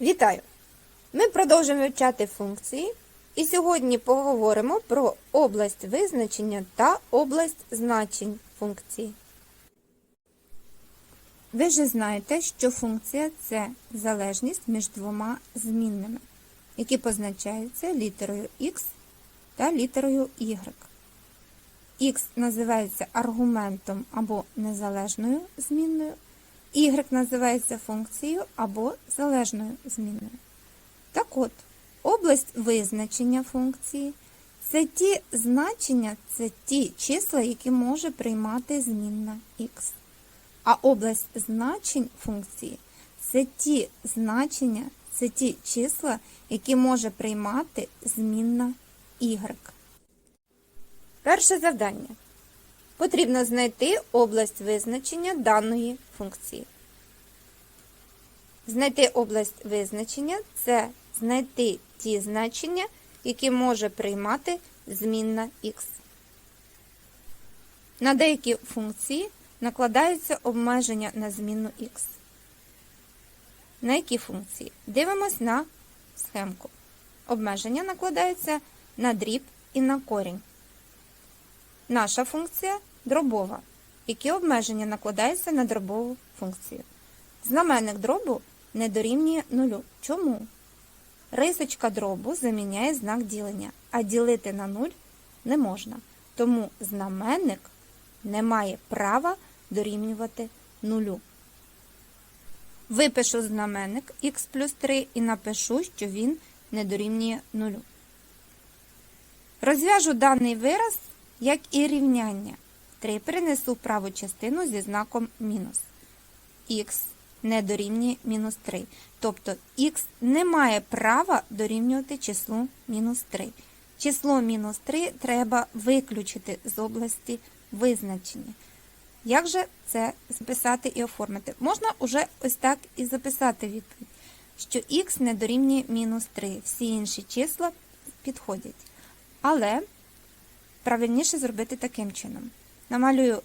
Вітаю! Ми продовжуємо вивчати функції і сьогодні поговоримо про область визначення та область значень функції. Ви ж знаєте, що функція це залежність між двома змінними, які позначаються літерою x та літерою y. X називається аргументом або незалежною змінною, y називається функцією або залежною змінною. Так от, область визначення функції це ті значення, це ті числа, які може приймати змінна x. А область значень функції це ті значення, це ті числа, які може приймати змінна y. Перше завдання. Потрібно знайти область визначення даної функції. Знайти область визначення це знайти ті значення, які може приймати змінна x. На деякі функції накладаються обмеження на змінну x. На які функції? Дивимось на схемку. Обмеження накладаються на дріб і на корінь. Наша функція дробова. Які обмеження накладаються на дробову функцію? Знаменник дробу не дорівнює нулю. Чому? Рисочка дробу заміняє знак ділення, а ділити на нуль не можна. Тому знаменник не має права дорівнювати нулю. Випишу знаменник х плюс 3 і напишу, що він не дорівнює нулю. Розв'яжу даний вираз як і рівняння. 3 перенесу в праву частину зі знаком мінус. Х не дорівнює мінус 3. Тобто х не має права дорівнювати числу мінус 3. Число мінус 3 треба виключити з області визначення. Як же це записати і оформити? Можна уже ось так і записати відповідь, що х не дорівнює мінус 3. Всі інші числа підходять. Але правильніше зробити таким чином. Намалюю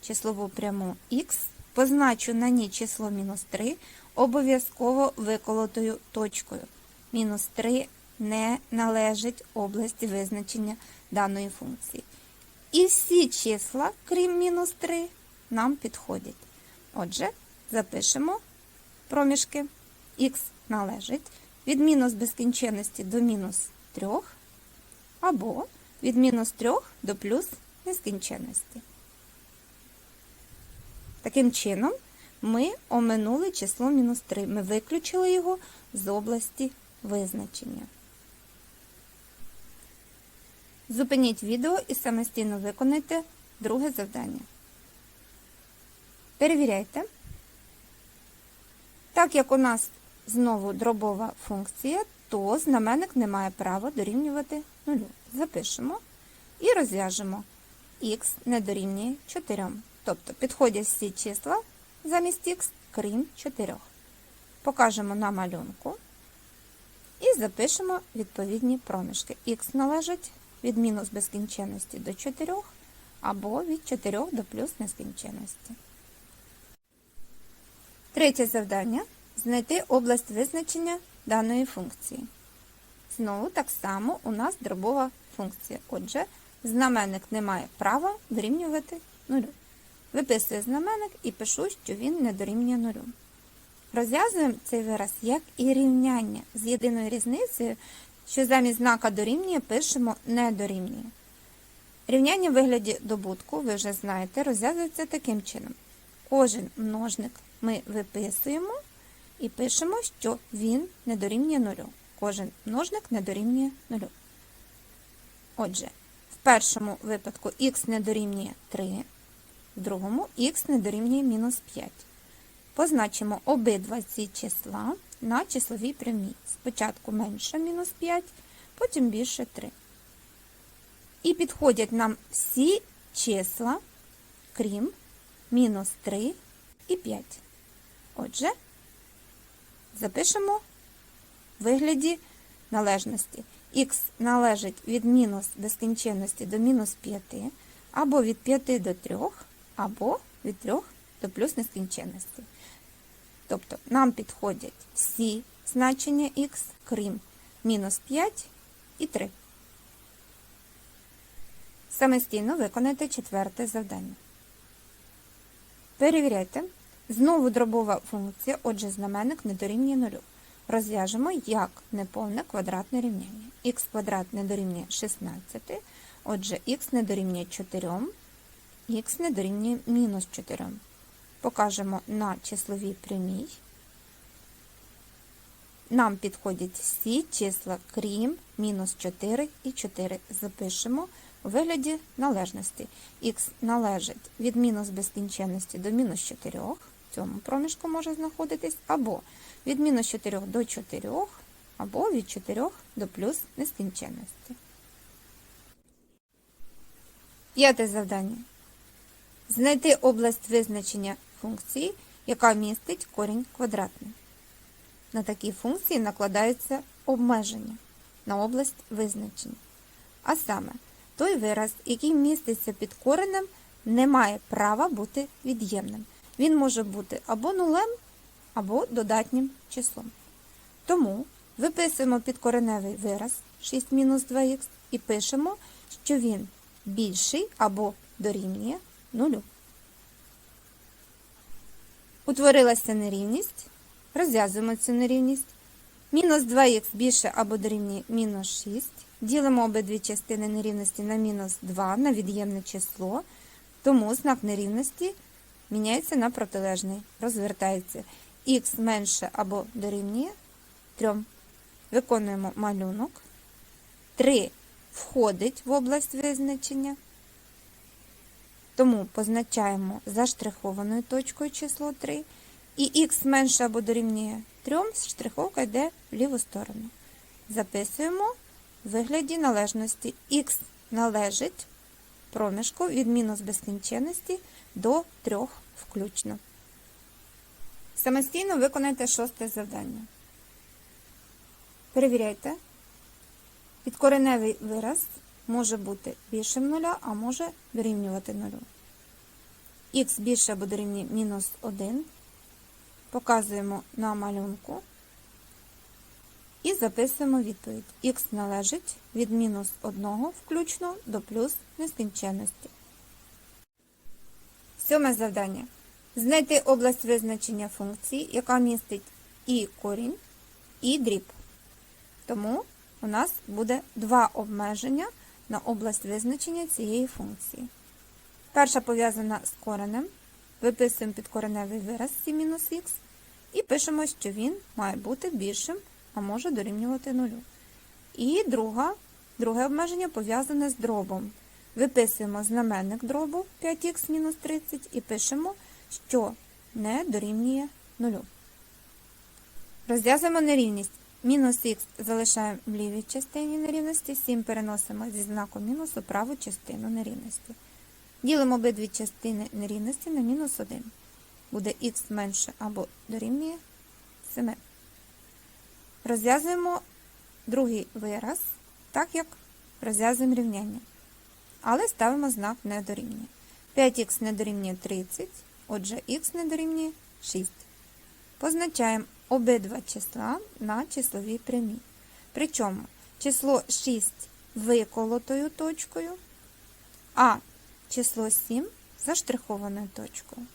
числову пряму х, позначу на ній число мінус 3, обов'язково виколотою точкою. Мінус 3 не належить області визначення даної функції. І всі числа, крім мінус 3, нам підходять. Отже, запишемо проміжки. х належить від мінус безкінченності до мінус 3, або від мінус 3 до плюс нескінченності. Таким чином, ми оминули число мінус 3. Ми виключили його з області визначення. Зупиніть відео і самостійно виконайте друге завдання. Перевіряйте. Так як у нас знову дробова функція, то знаменник не має права дорівнювати нулю. Запишемо і розв'яжемо х не дорівнює 4. Тобто підходять всі числа замість х, крім 4. Покажемо на малюнку і запишемо відповідні проміжки. х належить від мінус безкінченності до 4 або від 4 до плюс нескінченності. Третє завдання знайти область визначення даної функції. Знову так само у нас дробова функція. Отже, знаменник не має права дорівнювати нулю. Виписую знаменник і пишу, що він не дорівнює нулю. Розв'язуємо цей вираз як і рівняння з єдиною різницею, що замість знака дорівнює пишемо не дорівнює. Рівняння в вигляді добутку, ви вже знаєте, розв'язується таким чином. Кожен множник ми виписуємо і пишемо, що він не дорівнює нулю. Кожен множник не дорівнює нулю. Отже, в першому випадку х не дорівнює 3, в другому х не дорівнює мінус 5. Позначимо обидва ці числа на числовій прямій. Спочатку менше мінус 5, потім більше 3. І підходять нам всі числа, крім мінус 3 і 5. Отже, запишемо вигляді належності. Х належить від мінус безкінченності до мінус 5, або від 5 до 3, або від 3 до плюс нескінченності. Тобто нам підходять всі значення х, крім мінус 5 і 3. Самостійно виконайте четверте завдання. Перевіряйте. Знову дробова функція, отже, знаменник не дорівнює 0. Розв'яжемо як неповне квадратне рівняння. х квадрат не дорівнює 16, отже, х не дорівнює 4, х не дорівнює мінус 4. Покажемо на числовій прямій. Нам підходять всі числа, крім мінус 4 і 4. Запишемо у вигляді належності. Х належить від мінус безкінченності до мінус 4, в цьому проміжку може знаходитись, або від мінус 4 до 4, або від 4 до плюс нескінченності. П'яте завдання. Знайти область визначення функції, яка містить корінь квадратний. На такі функції накладаються обмеження на область визначення. А саме, той вираз, який міститься під коренем, не має права бути від'ємним. Він може бути або нулем, або додатнім числом. Тому виписуємо підкореневий вираз 6 мінус 2х і пишемо, що він більший або дорівнює нулю. Утворилася нерівність. Розв'язуємо цю нерівність. Мінус 2х більше або дорівнює мінус 6. Ділимо обидві частини нерівності на мінус 2 на від'ємне число, тому знак нерівності міняється на протилежний, розвертається. х менше або дорівнює 3. Виконуємо малюнок. 3 входить в область визначення, тому позначаємо заштрихованою точкою число 3. І х менше або дорівнює 3, штриховка йде в ліву сторону. Записуємо в вигляді належності. х належить проміжку від мінус безкінченності до 3 включно. Самостійно виконайте шосте завдання. Перевіряйте. Підкореневий вираз може бути більшим нуля, а може дорівнювати нулю. х більше або дорівнює мінус 1. Показуємо на малюнку і записуємо відповідь. Х належить від мінус 1 включно до плюс нескінченності. Сьоме завдання. Знайти область визначення функції, яка містить і корінь, і дріб. Тому у нас буде два обмеження на область визначення цієї функції. Перша пов'язана з коренем. Виписуємо підкореневий вираз 7-х і пишемо, що він має бути більшим, а може дорівнювати нулю. І друга, друге обмеження пов'язане з дробом. Виписуємо знаменник дробу 5х-30 і пишемо, що не дорівнює нулю. Розв'язуємо нерівність. Мінус х залишаємо в лівій частині нерівності, 7 переносимо зі знаком мінус у праву частину нерівності. Ділимо обидві частини нерівності на мінус 1. Буде х менше або дорівнює 7. Розв'язуємо другий вираз, так як розв'язуємо рівняння. Але ставимо знак не дорівнює. 5х не дорівнює 30, отже х не дорівнює 6. Позначаємо обидва числа на числовій прямій. Причому число 6 виколотою точкою, а число 7 заштрихованою точкою.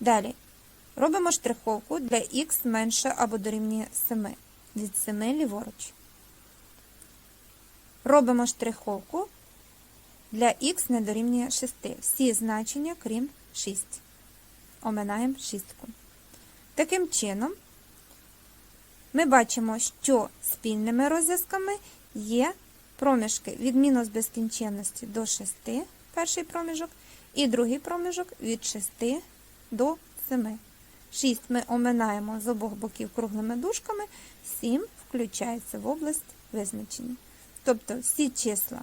Далі робимо штриховку для х менше або дорівнює 7. Від 7 ліворуч. Робимо штриховку для х не дорівнює 6. Всі значення, крім 6. Оминаємо шістку. Таким чином, ми бачимо, що спільними розв'язками є проміжки від мінус безкінченності до 6, перший проміжок, і другий проміжок від 6 до 7. 6 ми оминаємо з обох боків круглими дужками, 7 включається в область визначення. Тобто всі числа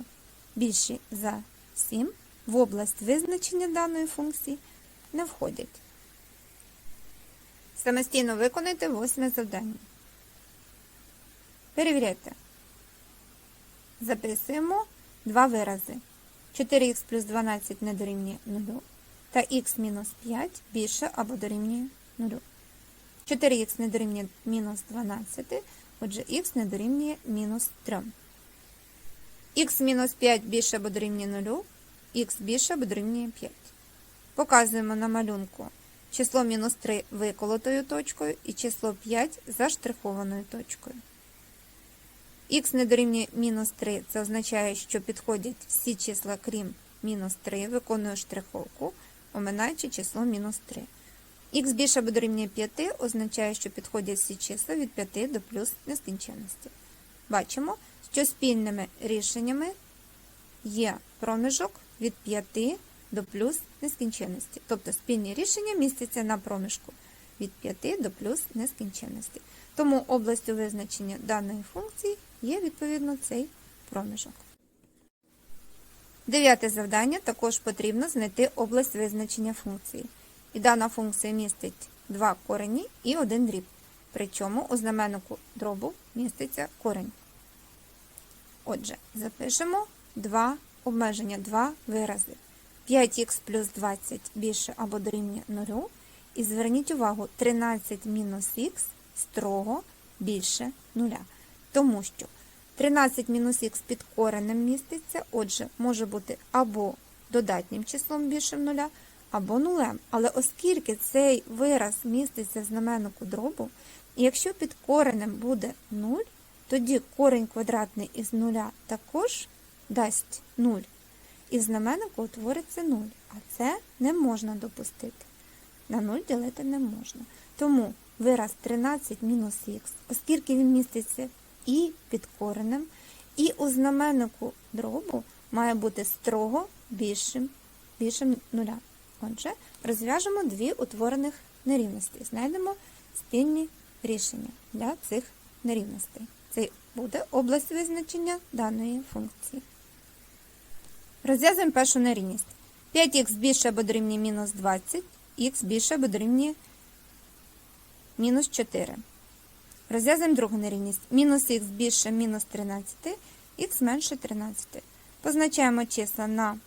більші за 7 в область визначення даної функції не входять. Самостійно виконайте восьме завдання. Перевіряйте. Записуємо два вирази. 4х плюс 12 не дорівнює 0, та х мінус 5 більше або дорівнює 0. 4х не дорівнює мінус 12, отже х не дорівнює мінус 3. х мінус 5 більше або дорівнює 0, х більше або дорівнює 5. Показуємо на малюнку число мінус 3 виколотою точкою і число 5 заштрихованою точкою. х не дорівнює мінус 3, це означає, що підходять всі числа, крім мінус 3, виконую штриховку, оминаючи число мінус 3. Х більше або дорівнює 5 означає, що підходять всі числа від 5 до плюс нескінченності. Бачимо, що спільними рішеннями є проміжок від 5 до плюс нескінченності. Тобто спільні рішення містяться на проміжку від 5 до плюс нескінченності. Тому областю визначення даної функції є відповідно цей проміжок. Дев'яте завдання також потрібно знайти область визначення функції. І дана функція містить два корені і один дріб. Причому у знаменнику дробу міститься корень. Отже, запишемо два обмеження, два вирази. 5х плюс 20 більше або дорівнює 0. І зверніть увагу, 13 мінус х строго більше 0. Тому що 13 мінус х під коренем міститься, отже, може бути або додатнім числом більшим 0, або нулем. Але оскільки цей вираз міститься в знаменнику дробу, і якщо під коренем буде 0, тоді корень квадратний із нуля також дасть 0. І в знаменнику утвориться 0, а це не можна допустити. На 0 ділити не можна. Тому вираз 13 мінус х, оскільки він міститься і під коренем, і у знаменнику дробу має бути строго більшим, більшим нуля. Отже, розв'яжемо дві утворених нерівності. Знайдемо спільні рішення для цих нерівностей. Це буде область визначення даної функції. Розв'язуємо першу нерівність. 5х більше або дорівнює мінус 20, х більше або дорівнює мінус 4. Розв'язуємо другу нерівність. Мінус х більше мінус 13, х менше 13. Позначаємо числа на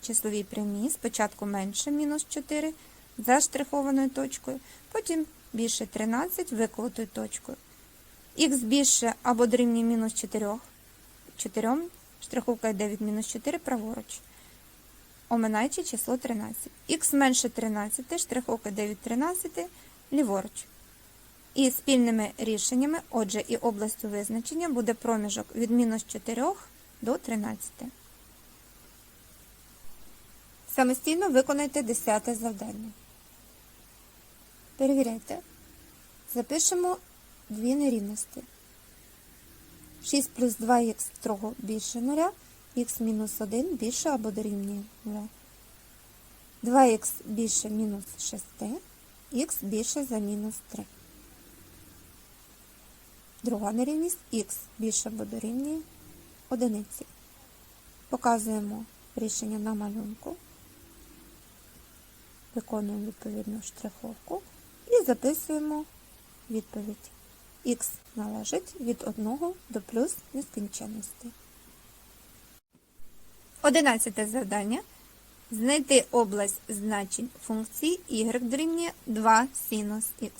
числовій прямій. Спочатку менше мінус 4 заштрихованою точкою, потім більше 13 виколотою точкою. х більше або дорівнює мінус 4, 4 штриховка йде від мінус 4 праворуч. Оминаючи число 13. х менше 13, штриховка йде від 13 ліворуч. І спільними рішеннями, отже, і областю визначення буде проміжок від мінус 4 до 13. Самостійно виконайте 10 завдання. Перевіряйте. Запишемо дві нерівності. 6 плюс 2х строго більше 0, х мінус 1 більше або дорівнює 0. 2х більше мінус 6, х більше за мінус 3. Друга нерівність х більше або дорівнює 1. Показуємо рішення на малюнку. Виконуємо відповідну штриховку і записуємо відповідь. Х належить від 1 до плюс нескінченності. Одинадцяте завдання. Знайти область значень функції y дорівнює 2 синус х.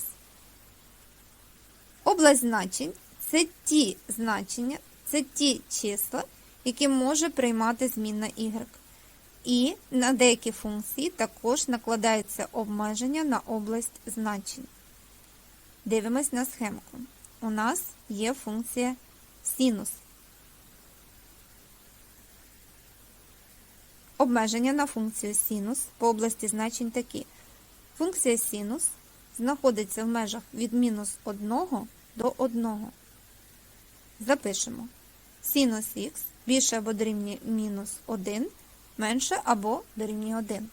Область значень це ті значення, це ті числа, які може приймати змінна y. І на деякі функції також накладається обмеження на область значень. Дивимось на схемку. У нас є функція синус. Обмеження на функцію синус по області значень такі. Функція синус знаходиться в межах від мінус 1 до 1. Запишемо. Синус х більше або дорівнює мінус 1, менше або дорівнює 1.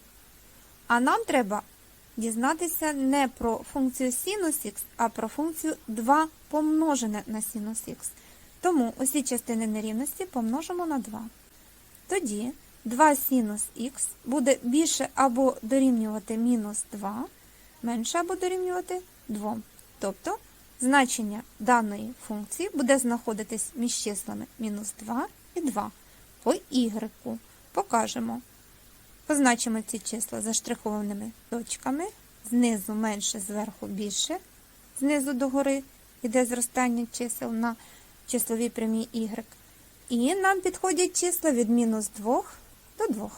А нам треба дізнатися не про функцію синус х, а про функцію 2 помножене на синус х. Тому усі частини нерівності помножимо на 2. Тоді 2 синус х буде більше або дорівнювати мінус 2, менше або дорівнювати 2. Тобто значення даної функції буде знаходитись між числами мінус 2 і 2. По y покажемо. Позначимо ці числа заштрихованими точками, знизу менше, зверху більше. знизу до гори йде зростання чисел на числовій прямій y. І нам підходять числа від мінус 2 до 2.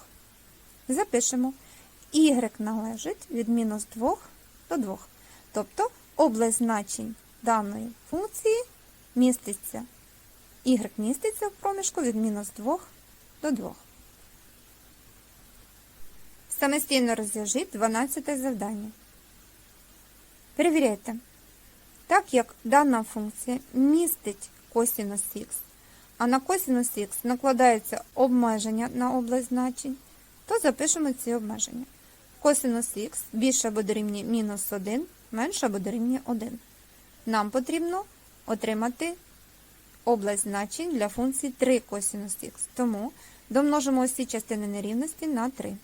Запишемо. y належить від мінус 2 до 2. Тобто область значень даної функції міститься. y міститься в проміжку від мінус 2 до 2. Самостійно розв'яжіть 12 завдання. Перевіряйте. Так як дана функція містить косінус х, а на косінус х накладається обмеження на область значень, то запишемо ці обмеження. Косінус х більше або дорівнює мінус 1, менше або дорівнює 1. Нам потрібно отримати область значень для функції 3 косінус х. Тому домножимо усі частини нерівності на 3.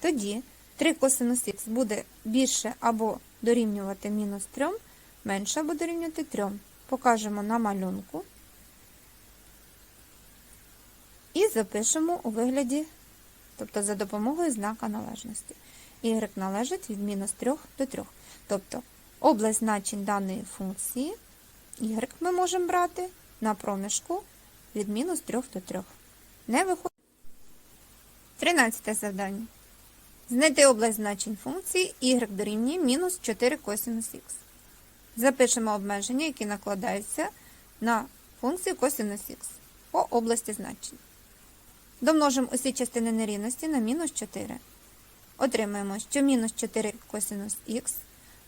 Тоді 3 косинус х буде більше або дорівнювати мінус 3, менше або дорівнювати 3. Покажемо на малюнку. І запишемо у вигляді, тобто за допомогою знака належності. Y належить від мінус 3 до 3. Тобто область значень даної функції y ми можемо брати на проміжку від мінус 3 до 3. Не виходить. 13 завдання. Знайти область значень функції y дорівнює мінус 4 косинус х. Запишемо обмеження, які накладаються на функцію косинус х по області значень. Домножимо усі частини нерівності на мінус 4. Отримаємо, що мінус 4 косинус х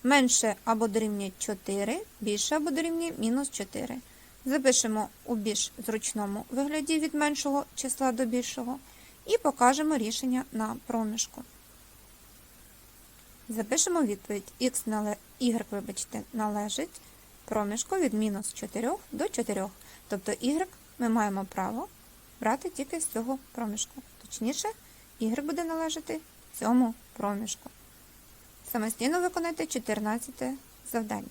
менше або дорівнює 4, більше або дорівнює мінус 4. Запишемо у більш зручному вигляді від меншого числа до більшого і покажемо рішення на проміжку. Запишемо відповідь x нале... y, вибачте, належить проміжку від мінус 4 до 4. Тобто y ми маємо право брати тільки з цього проміжку. Точніше, y буде належати цьому проміжку. Самостійно виконайте 14 завдання.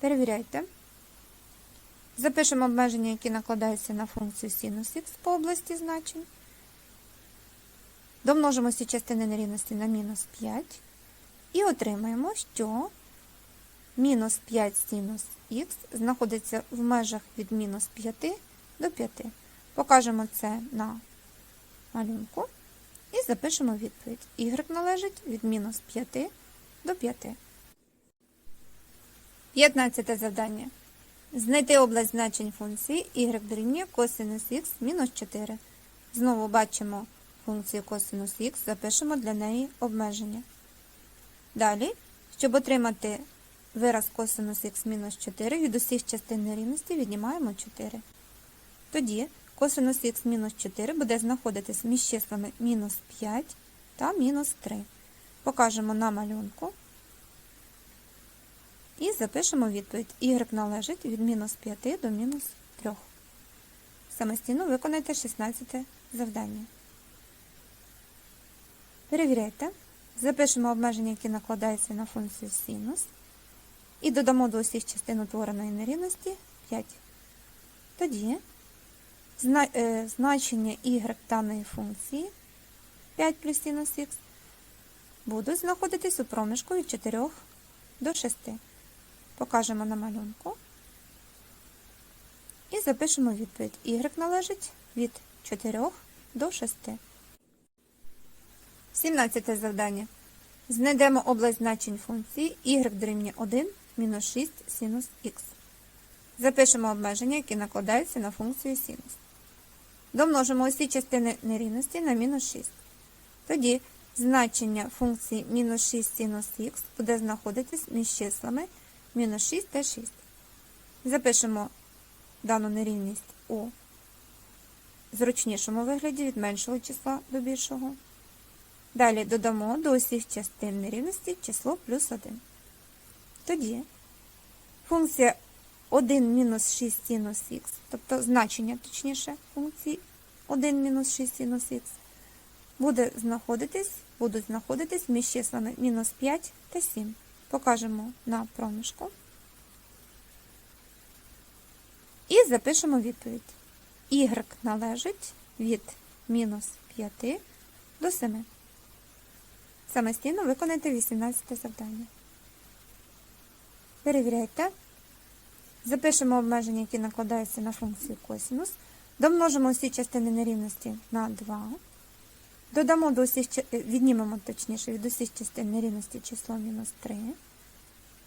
Перевіряйте. Запишемо обмеження, які накладаються на функцію синус х по області значень. Домножимо всі частини нерівності на мінус 5 і отримаємо, що мінус 5 синус х знаходиться в межах від мінус 5 до 5. Покажемо це на малюнку і запишемо відповідь. Y належить від мінус 5 до 5. 15 завдання. Знайти область значень функції y дорівнює косинус х мінус 4. Знову бачимо функцію косинус х, запишемо для неї обмеження. Далі, щоб отримати вираз косинус х мінус 4, від усіх частин нерівності віднімаємо 4. Тоді косинус х мінус 4 буде знаходитись між числами мінус 5 та мінус 3. Покажемо на малюнку. І запишемо відповідь. Y належить від мінус 5 до мінус 3. Самостійно виконайте 16 завдання. Перевіряйте. Запишемо обмеження, які накладаються на функцію синус. І додамо до усіх частин утвореної нерівності 5. Тоді е, значення y даної функції 5 плюс синус х будуть знаходитись у проміжку від 4 до 6. Покажемо на малюнку. І запишемо відповідь. Y належить від 4 до 6. 17 завдання. Знайдемо область значень функції y дорівнює 1 мінус 6 синус х. Запишемо обмеження, які накладаються на функцію синус. Домножимо усі частини нерівності на мінус 6. Тоді значення функції мінус 6 синус х буде знаходитись між числами мінус 6 та 6. Запишемо дану нерівність у зручнішому вигляді від меншого числа до більшого. Далі додамо до усіх частин нерівності число плюс 1. Тоді функція 1 мінус 6 синус х, тобто значення, точніше, функції 1 мінус 6 синус х, буде знаходитись, будуть знаходитись між числами мінус 5 та 7. Покажемо на проміжку. І запишемо відповідь. Y належить від мінус 5 до 7. Самостійно виконайте 18 завдання. Перевіряйте. Запишемо обмеження, які накладаються на функцію косинус. Домножимо всі частини нерівності на 2. Додамо до усіх, е, віднімемо точніше від усіх частин нерівності число мінус 3.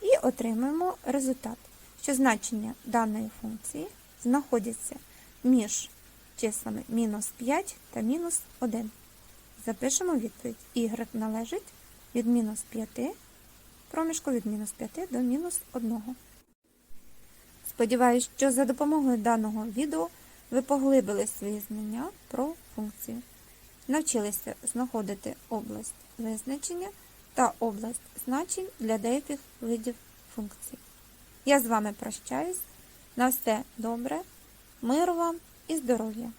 І отримаємо результат, що значення даної функції знаходяться між числами мінус 5 та мінус 1. Запишемо відповідь. Y належить від мінус 5, проміжку від мінус 5 до мінус 1. Сподіваюсь, що за допомогою даного відео ви поглибили свої знання про функції. Навчилися знаходити область визначення та область значень для деяких видів функцій. Я з вами прощаюсь. На все добре, миру вам і здоров'я!